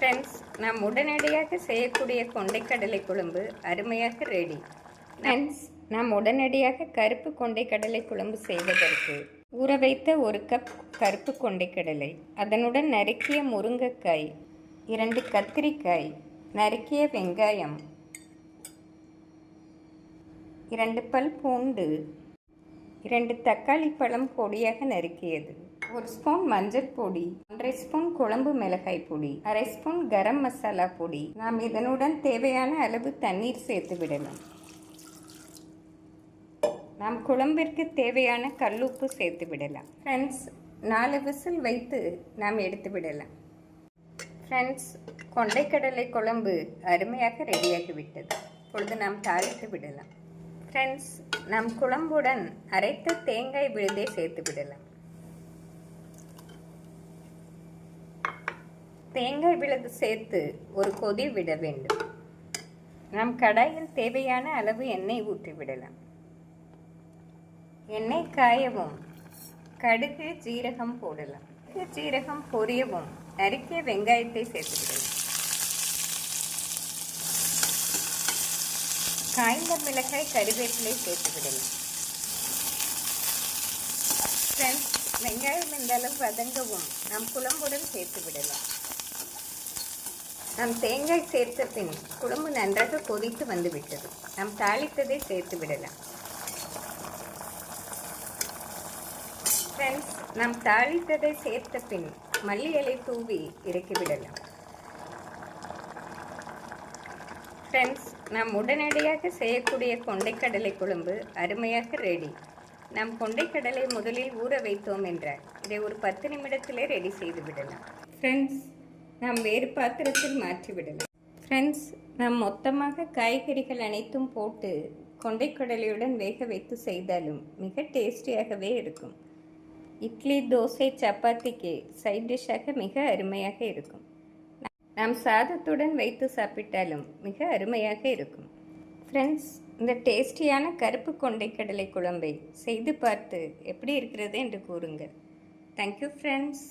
Friends நாம் உடனடியாக செய்யக்கூடிய கொண்டைக்கடலை குழம்பு அருமையாக ரெடி ஃப்ரெண்ட்ஸ் நாம் உடனடியாக கருப்பு கொண்டைக்கடலை குழம்பு செய்வதற்கு ஊற வைத்த ஒரு கப் கருப்பு கொண்டைக்கடலை அதனுடன் நறுக்கிய முருங்கைக்காய் இரண்டு கத்திரிக்காய் நறுக்கிய வெங்காயம் இரண்டு பல் பூண்டு இரண்டு தக்காளி பழம் பொடியாக நறுக்கியது. ஒரு ஸ்பூன் மஞ்சள் பொடி ஒன்றரை ஸ்பூன் குழம்பு மிளகாய் பொடி அரை ஸ்பூன் கரம் மசாலா பொடி. நாம் இதனுடன் தேவையான அளவு தண்ணீர் சேர்த்து விடலாம். நாம் குழம்பிற்கு தேவையான கல்லுப்பு சேர்த்து விடலாம். ஃப்ரெண்ட்ஸ் நாலு விசில் வைத்து நாம் எடுத்து விடலாம். ஃப்ரெண்ட்ஸ் கொண்டைக்கடலை குழம்பு அருமையாக ரெடியாகிவிட்டது இப்பொழுது நாம் தாளித்து விடலாம். ஃப்ரெண்ட்ஸ் நம் குழம்புடன் அரைத்த தேங்காய் விழுதை சேர்த்து விடலாம். தேங்காய் விழுது சேர்த்து ஒரு கொதி விட வேண்டும். நாம் கடாயில் தேவையான அளவு எண்ணெய் ஊற்றி விடலாம். எண்ணெய் காயவும் கடுகு ஜீரகம் போடலாம். கடுகு ஜீரகம் பொரியவும் நறுக்கிய வெங்காயத்தை சேர்த்து விடலாம். காய்ந்த மிளகாய் கறிவேப்பிலை சேர்த்து விடலாம். ஃப்ரெண்ட்ஸ் வெங்காயம் இந்த அளவு வதங்கவும் நம் குழம்புடன் சேர்த்து விடலாம். நம் தேங்காய் சேர்த்த பின் குழம்பு நன்றாக கொதித்து வந்துவிட்டது. நாம் தாளித்ததை சேர்த்து விடலாம். ஃப்ரெண்ட்ஸ் நாம் தாளித்ததை சேர்த்த பின் மல்லி இலை தூவி இறக்கிவிடலாம் ஃப்ரெண்ட்ஸ் நாம் உடனடியாக செய்யக்கூடிய கொண்டைக்கடலை குழம்பு அருமையாக ரெடி நாம் கொண்டைக்கடலை முதலில் ஊற வைத்தோம் என்றால் இதை ஒரு பத்து நிமிடத்திலே ரெடி செய்து விடலாம். ஃப்ரெண்ட்ஸ் நாம் வேறு பாத்திரத்தில் மாற்றிவிடலாம் ஃப்ரெண்ட்ஸ் நாம் மொத்தமாக காய்கறிகள் அனைத்தும் போட்டு கொண்டைக்கடலையுடன் வேக வைத்து செய்தாலும் மிக டேஸ்டியாகவே இருக்கும். இட்லி தோசை சப்பாத்திக்கு சைட் டிஷ்ஷாக மிக அருமையாக இருக்கும். நாம் சாதத்துடன் வைத்து சாப்பிட்டாலும் மிக அருமையாக இருக்கும். ஃப்ரெண்ட்ஸ் இந்த டேஸ்டியான கருப்பு கொண்டைக்கடலை குழம்பை செய்து பார்த்து எப்படி இருக்கிறது என்று கூறுங்கள். Thank you friends